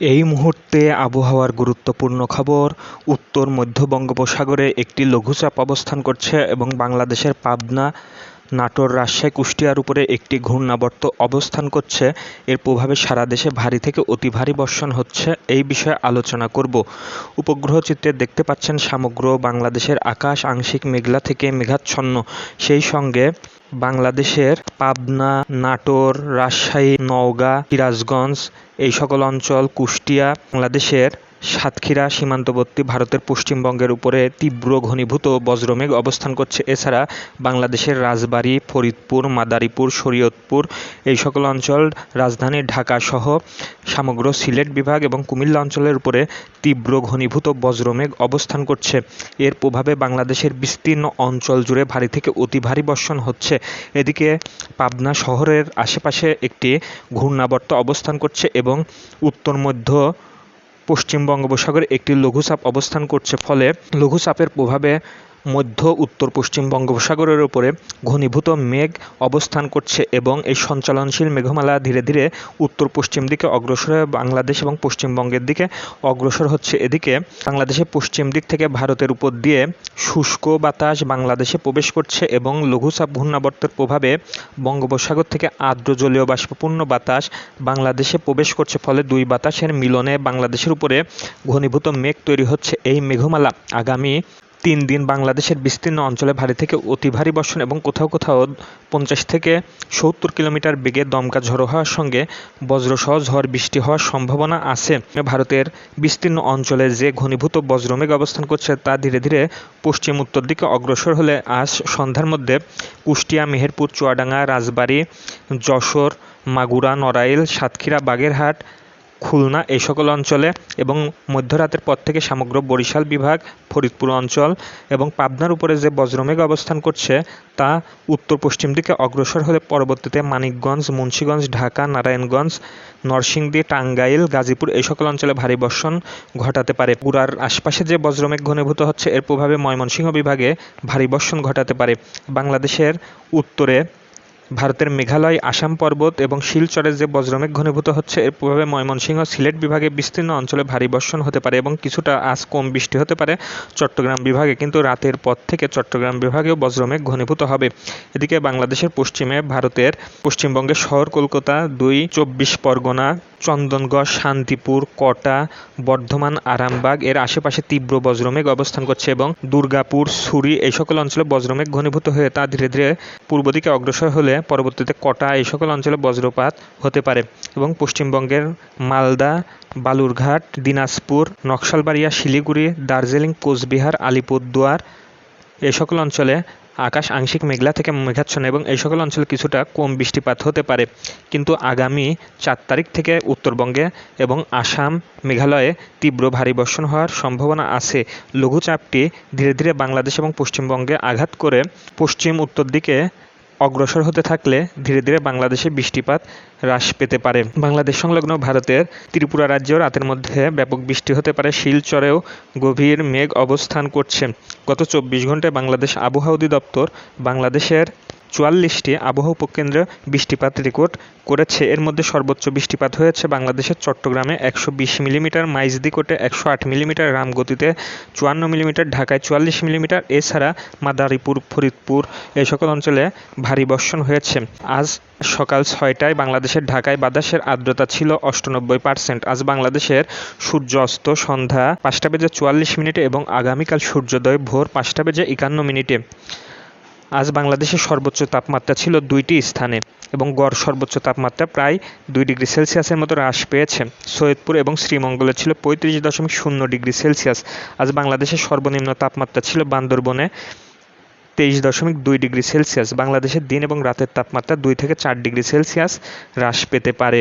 এই মুহূর্তে আবহাওয়ার গুরুত্বপূর্ণ খবর, উত্তর মধ্য বঙ্গোপসাগরে একটি লঘুচাপ অবস্থান করছে এবং বাংলাদেশের পাবনা, নাটোর, রাজশাহী, কুষ্টিয়ার উপরে একটি ঘূর্ণাবর্ত অবস্থান করছে। এর প্রভাবে সারা দেশে ভারী থেকে অতি ভারী বর্ষণ হচ্ছে। এই বিষয়ে আলোচনা করব। উপগ্রহ চিত্রে দেখতে পাচ্ছেন, সমগ্র বাংলাদেশের আকাশ আংশিক মেঘলা থেকে মেঘাচ্ছন্ন। সেই সঙ্গে বাংলাদেশের পাবনা নাটোর রাজশাহী নওগাঁ সিরাজগঞ্জ এই সকল অঞ্চল কুষ্টিয়া বাংলাদেশের সাতক্ষীরা সীমান্তবর্তী ভারতের পশ্চিমবঙ্গের উপরে তীব্র ঘনীভূত বজ্রমেঘ অবস্থান করছে। এছাড়া বাংলাদেশের রাজবাড়ী, ফরিদপুর, মাদারীপুর, শরীয়তপুর, এই সকল অঞ্চল, রাজধানী ঢাকা সহ সমগ্র সিলেট বিভাগ এবং কুমিল্লা অঞ্চলের উপরে তীব্র ঘনীভূত বজ্রমেঘ অবস্থান করছে। এর প্রভাবে বাংলাদেশের বিস্তীর্ণ অঞ্চল জুড়ে ভারী থেকে অতি ভারী বর্ষণ হচ্ছে। এদিকে পাবনা শহরের আশেপাশে একটি ঘূর্ণাবর্ত অবস্থান করছে এবং উত্তর মধ্য পশ্চিম বঙ্গোপসাগরে একটি লঘুচাপ অবস্থান করছে। ফলে লঘুচাপের প্রভাবে মধ্য উত্তর পশ্চিম বঙ্গোপসাগরের উপরে ঘনীভূত মেঘ অবস্থান করছে এবং এই সঞ্চালনশীল মেঘমালা ধীরে ধীরে উত্তর পশ্চিম দিকে অগ্রসর হয়ে বাংলাদেশ এবং পশ্চিমবঙ্গের দিকে অগ্রসর হচ্ছে। এদিকে বাংলাদেশের পশ্চিম দিক থেকে ভারতের উপর দিয়ে শুষ্ক বাতাস বাংলাদেশে প্রবেশ করছে এবং লঘুচাপ ঘূর্ণাবর্তের প্রভাবে বঙ্গোপসাগর থেকে আর্দ্র জলীয় বাষ্পপূর্ণ বাতাস বাংলাদেশে প্রবেশ করছে, ফলে দুই বাতাসের মিলনে বাংলাদেশের উপরে ঘনীভূত মেঘ তৈরি হচ্ছে এই মেঘমালা। আগামী তিন দিন বাংলাদেশের বিস্তীর্ণ অঞ্চলে ভারী থেকে অতি ভারী বর্ষণ এবং কোথাও কোথাও পঞ্চাশ থেকে সত্তর কিলোমিটার বেগে দমকা ঝড়ো হওয়ার সঙ্গে বজ্রসহ ঝড় বৃষ্টি হওয়ার সম্ভাবনা আছে। ভারতের বিস্তীর্ণ অঞ্চলে যে ঘনীভূত বজ্রমেঘ অবস্থান করছে তা ধীরে ধীরে পশ্চিম উত্তর দিকে অগ্রসর হলে আজ সন্ধ্যার মধ্যে কুষ্টিয়া, মেহেরপুর, চুয়াডাঙ্গা, রাজবাড়ী, যশোর, মাগুরা, নড়াইল, সাতক্ষীরা, বাগেরহাট খুলনা এই সকল অঞ্চলে এবং মধ্যরাতের পর থেকে সমগ্র বরিশাল বিভাগ, ফরিদপুর অঞ্চল এবং পাবনার উপরে যে বজ্রমেঘ অবস্থান করছে, তা উত্তর পশ্চিম দিকে অগ্রসর হলে পরবর্তীতে মানিকগঞ্জ, মুন্সীগঞ্জ, ঢাকা, নারায়ণগঞ্জ, নরসিংদী, টাঙ্গাইল, গাজীপুর এই সকল অঞ্চলে ভারী বর্ষণ ঘটাতে পারে। পুরার আশপাশে যে বজ্রমেঘ ঘনীভূত হচ্ছে, এর প্রভাবে ময়মনসিংহ বিভাগে ভারী বর্ষণ ঘটাতে পারে। বাংলাদেশের উত্তরে ভারতের মেঘালয়, আসাম পর্বত এবং শিলচরে যে বজ্রমেঘ ঘনীভূত হচ্ছে, এর প্রভাবে ময়মনসিংহ সিলেট বিভাগে বিস্তীর্ণ অঞ্চলে ভারী বর্ষণ হতে পারে এবং কিছুটা আজ কম বৃষ্টি হতে পারে চট্টগ্রাম বিভাগে। কিন্তু রাতের পর থেকে চট্টগ্রাম বিভাগেও বজ্রমেঘ ঘনীভূত হবে। এদিকে বাংলাদেশের পশ্চিমে ভারতের পশ্চিমবঙ্গের শহর কলকাতা দুই, চব্বিশ পরগনা চন্দনগড়, শান্তিপুর, কটা, বর্ধমান, আরামবাগ, এর আশেপাশে তীব্র বজ্রমেঘ অবস্থান করছে এবং দুর্গাপুর, সুরি, এই সকল অঞ্চলে বজ্রমেঘ ঘনীভূত হয়ে তা ধীরে ধীরে পূর্ব দিকে অগ্রসর হলে পরবর্তীতে কটা, এই সকল অঞ্চলে বজ্রপাত হতে পারে এবং পশ্চিমবঙ্গের মালদা, বালুরঘাট, দিনাজপুর, নকশালবাড়িয়া, শিলিগুড়ি, দার্জিলিং, কোচবিহার, আলিপুরদুয়ার এই সকল অঞ্চলে আকাশ আংশিক মেঘলা থেকে মেঘাচ্ছন্ন এবং এই সকল অঞ্চলে কিছুটা কম বৃষ্টিপাত হতে পারে। কিন্তু আগামী চার তারিখ থেকে উত্তরবঙ্গে এবং আসাম মেঘালয়ে তীব্র ভারী বর্ষণ হওয়ার সম্ভাবনা আছে। লঘুচাপটি ধীরে ধীরে বাংলাদেশ এবং পশ্চিমবঙ্গে আঘাত করে পশ্চিম উত্তর দিকে অগ্রসর হতে থাকলে ধীরে ধীরে বাংলাদেশে বৃষ্টিপাত হ্রাস পেতে পারে। বাংলাদেশ সংলগ্ন ভারতের ত্রিপুরা রাজ্যেও রাতের মধ্যে ব্যাপক বৃষ্টি হতে পারে। শিলচরেও গভীর মেঘ অবস্থান করছে। গত চব্বিশ ঘন্টায় বাংলাদেশ আবহাওয়া অধিদপ্তর বাংলাদেশের চুয়াল্লিশটি আবহাওয়া উপকেন্দ্রে বৃষ্টিপাত রেকর্ড করেছে। এর মধ্যে সর্বোচ্চ বৃষ্টিপাত হয়েছে বাংলাদেশের চট্টগ্রামে একশো বিশ মিলিমিটার মাইজদিকোটে একশো আট মিলিমিটার, রামগতিতে চুয়ান্ন মিলিমিটার, ঢাকায় চুয়াল্লিশ মিলিমিটার, এছাড়া মাদারীপুর, ফরিদপুর এই সকল অঞ্চলে ভারী বর্ষণ হয়েছে। আজ সকাল ছয়টায় বাংলাদেশের ঢাকায় বাতাসের আর্দ্রতা ছিল অষ্টানব্বই পার্সেন্ট। আজ বাংলাদেশের সূর্য অস্ত সন্ধ্যা পাঁচটা বেজে চুয়াল্লিশ মিনিটে এবং আগামীকাল সূর্যোদয় ভোর পাঁচটা বেজে একান্ন মিনিটে। আজ বাংলাদেশের সর্বোচ্চ তাপমাত্রা ছিল দুইটি স্থানে এবং গড় সর্বোচ্চ তাপমাত্রা প্রায় দুই ডিগ্রি সেলসিয়াসের মতো হ্রাস পেয়েছে। সৈয়দপুর এবং শ্রীমঙ্গলে ছিল পঁয়ত্রিশ দশমিক শূন্য ডিগ্রি সেলসিয়াস। আজ বাংলাদেশের সর্বনিম্ন তাপমাত্রা ছিল বান্দরবনে তেইশ দশমিক দুই ডিগ্রি সেলসিয়াস। বাংলাদেশের দিন এবং রাতের তাপমাত্রা দুই থেকে চার ডিগ্রি সেলসিয়াস হ্রাস পেতে পারে।